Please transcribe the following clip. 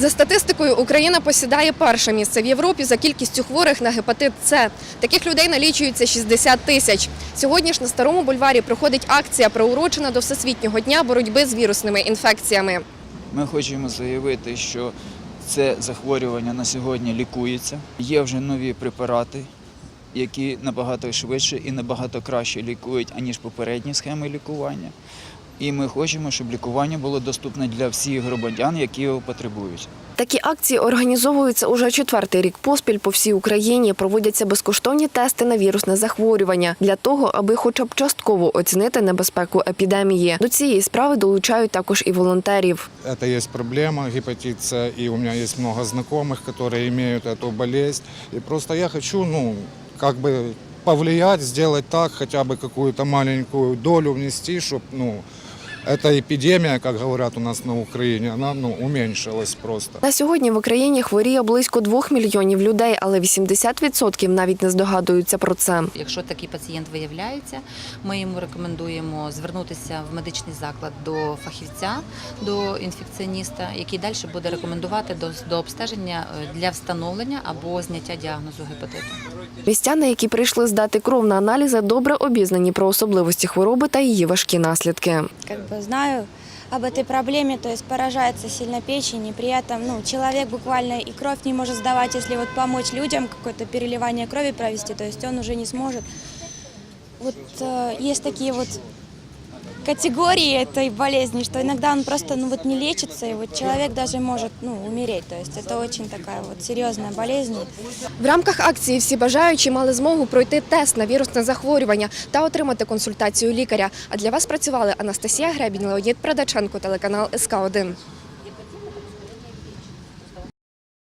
За статистикою, Україна посідає перше місце в Європі за кількістю хворих на гепатит С. Таких людей налічується 60 тисяч. Сьогодні ж на старому бульварі проходить акція, приурочена до Всесвітнього дня боротьби з вірусними інфекціями. Ми хочемо заявити, що це захворювання на сьогодні лікується. Є вже нові препарати, які набагато швидше і набагато краще лікують, аніж попередні схеми лікування І ми хочемо, щоб лікування було доступне для всіх громадян, які його потребують. Такі акції організовуються уже четвертий рік поспіль по всій Україні. Проводяться безкоштовні тести на вірусне захворювання для того, аби хоча б частково оцінити небезпеку епідемії. До цієї справи долучають також і волонтерів. Это есть проблема гепатит С, и у меня есть много знакомых, которые имеют эту болезнь. И просто я хочу, ну, как бы повлиять, сделать так, хотя бы какую-то маленькую долю внести, чтобы, ну, эта эпидемия, как говорят у нас на Украине, она, ну, уменьшилась просто. На сьогодні в Україні хворіє близько двох мільйонів людей, але 80% навіть не здогадуються про це. Якщо такий пацієнт виявляється, ми йому рекомендуємо звернутися в медичний заклад до фахівця, до інфекціоніста, який далі буде рекомендувати до, до обстеження е, для встановлення або зняття діагнозу гепатиту. Містяни, які прийшли здати кров на аналізи, добре обізнані про особливості хвороби та її важкі наслідки как бы знаю об этой проблеме, то есть поражается сильно печень, и при этом ну, человек буквально и кровь не может сдавать, если вот помочь людям какое-то переливание крови провести, то есть он уже не сможет. Вот э, есть такие вот категории этой болезни, что иногда он просто ну, вот не лечится, и вот человек даже может ну, умереть. То есть это очень такая вот серьезная болезнь. В рамках акції всі бажаючі мали змогу пройти тест на вірусне захворювання та отримати консультацію лікаря. А для вас працювали Анастасія Гребінь, Леонід Продаченко, телеканал СК 1